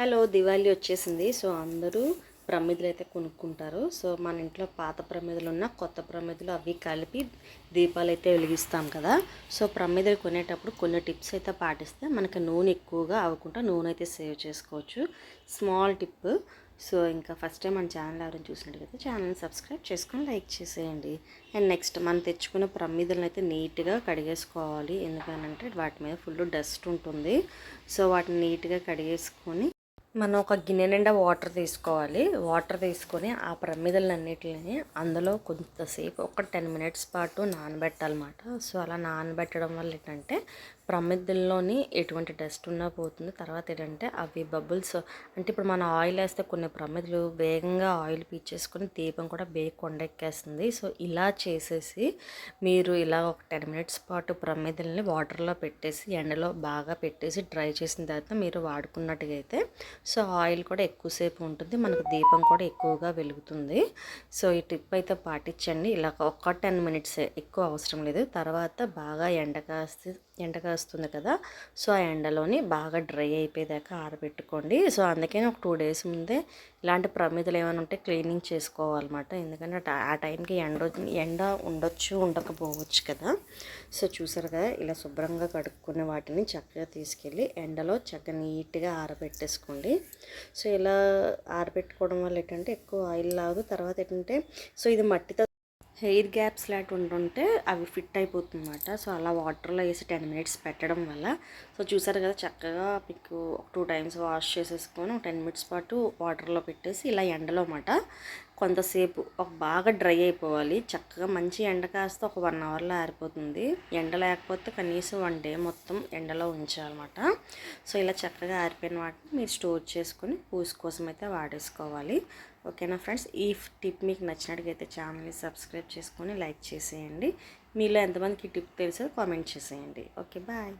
Hello Diwali వచ్చేసింది. So అందరూ ప్రమిదలు అయితే కొనుక్కుంటారు. సో మన ఇంట్లో పాత ప్రమిదలు ఉన్న కొత్త ప్రమిదలు అవి కలిపి దీపాలు అయితే వెలిగిస్తాం కదా. సో ప్రమిదలు కొనేటప్పుడు కొన్ని టిప్స్ అయితే పాటిస్తే మనకి నూనె ఎక్కువగా అవ్వకుండా నూనె అయితే సేవ్ చేసుకోవచ్చు. Small tip. సో ఇంకా ఫస్ట్ టైం మన ఛానల్ ఎవరైనా చూసినట్టుగైతే ఛానల్ని సబ్స్క్రైబ్ చేసుకొని లైక్ చేసేయండి. అండ్ నెక్స్ట్ మనం తెచ్చుకున్న ప్రమిదలను అయితే నీట్గా కడిగేసుకోవాలి. ఎందుకనంటే వాటి మీద ఫుల్ డస్ట్ ఉంటుంది. సో వాటిని నీట్గా కడిగేసుకొని మనం ఒక గిన్నె నిండా వాటర్ తీసుకోవాలి. వాటర్ తీసుకొని ఆ ప్రమిదలన్నిటిని అందులో కొంతసేపు ఒక టెన్ మినిట్స్ పాటు నానబెట్టాలన్నమాట. సో అలా నానబెట్టడం వల్ల ఏంటంటే ప్రమిదల్లోని ఎటువంటి డస్ట్ ఉన్నా పోతుంది. తర్వాత ఏంటంటే అవి బబుల్స్ అంటే ఇప్పుడు మన ఆయిల్ వేస్తే కొన్ని ప్రమిదలు వేగంగా ఆయిల్ పీచేసుకొని దీపం కూడా బేగ కొండెక్కేస్తుంది. సో ఇలా చేసేసి మీరు ఇలా ఒక టెన్ మినిట్స్ పాటు ప్రమిదల్ని వాటర్లో పెట్టేసి ఎండలో బాగా పెట్టేసి డ్రై చేసిన తర్వాత మీరు వాడుకున్నట్టుగా అయితే సో ఆయిల్ కూడా ఎక్కువసేపు ఉంటుంది. మనకు దీపం కూడా ఎక్కువగా వెలుగుతుంది. సో ఈ టిప్ అయితే పాటించండి. ఇలా ఒక టెన్ మినిట్స్ ఎక్కువ అవసరం లేదు. తర్వాత బాగా ఎండ కాస్తే ఎండ కాస్త వస్తుంది కదా. సో ఆ ఎండలోని బాగా డ్రై అయిపోయేదాకా ఆరబెట్టుకోండి. సో అందుకని ఒక టూ డేస్ ముందే ఇలాంటి ప్రమిదలు ఏమైనా ఉంటే క్లీనింగ్ చేసుకోవాలన్నమాట. ఎందుకంటే ఆ టైంకి ఎండ ఎండ ఉండొచ్చు ఉండకపోవచ్చు కదా. సో చూసారు కదా ఇలా శుభ్రంగా కడుక్కునే వాటిని చక్కగా తీసుకెళ్ళి ఎండలో చక్కగా నీట్గా ఆరబెట్టేసుకోండి. సో ఇలా ఆరబెట్టుకోవడం వల్ల ఏంటంటే ఎక్కువ ఆయిల్ లాగు తర్వాత ఏంటంటే సో ఇది మట్టితో హెయిర్ గ్యాప్స్ లాంటి ఉంటుంటే అవి ఫిట్ అయిపోతుందన్నమాట. సో అలా వాటర్లో వేసి టెన్ మినిట్స్ పెట్టడం వల్ల. సో చూసారు కదా చక్కగా మీకు టూ టైమ్స్ వాష్ చేసేసుకొని టెన్ మినిట్స్ పాటు వాటర్లో పెట్టేసి ఇలా ఎండలో అన్నమాట. కొంతసేపు ఒక బాగా డ్రై అయిపోవాలి. చక్కగా మంచి ఎండ కాస్తే ఒక వన్ అవర్లో ఆరిపోతుంది. ఎండ లేకపోతే కనీసం వన్ డే మొత్తం ఎండలో ఉంచాలన్నమాట. సో ఇలా చక్కగా ఆరిపోయిన వాటిని మీరు స్టోర్ చేసుకొని పూజ కోసం అయితే వాడేసుకోవాలి. ఓకేనా ఫ్రెండ్స్? ఈ టిప్ మీకు నచ్చినట్టుగైతే ఛానల్ని సబ్స్క్రైబ్ చేసుకొని లైక్ చేసేయండి. మీలో ఎంతమందికి ఈ టిప్ తెలుసో కామెంట్ చేసేయండి. Okay bye.